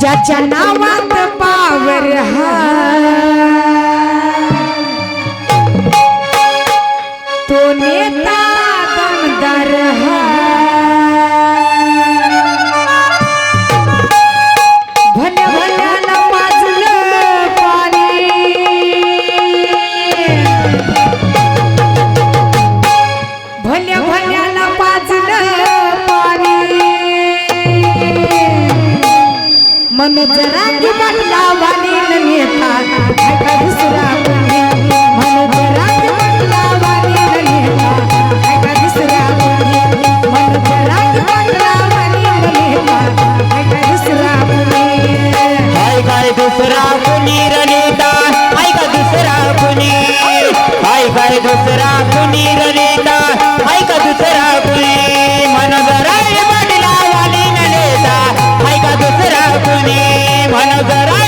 ज्याच्या नावात पावर हा Mejeran di Pandawan that I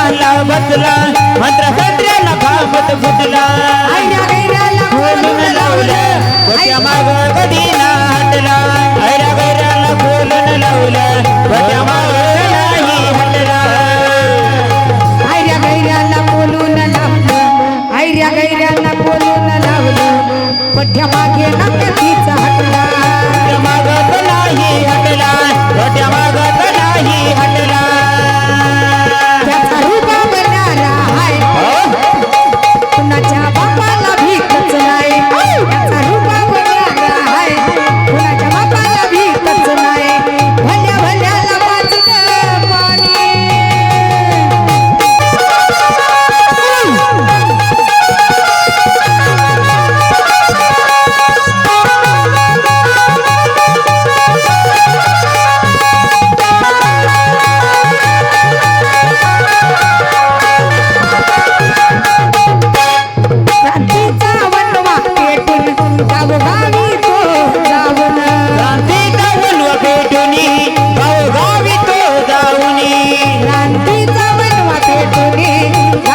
गैराला बदला मंत्र संत्र्याला भावत फुटला. लावलं कधी नाटला ऐरा गैराला बोलून लावलं गोट्या माग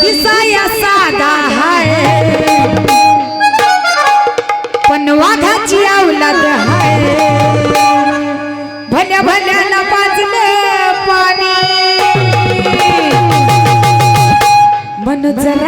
दिसाया साधा हाय पण वाघाची औलाद हाय भल्या भल्याला पाजलं पाणी. मन जरा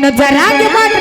पाणी मन जरा पाटील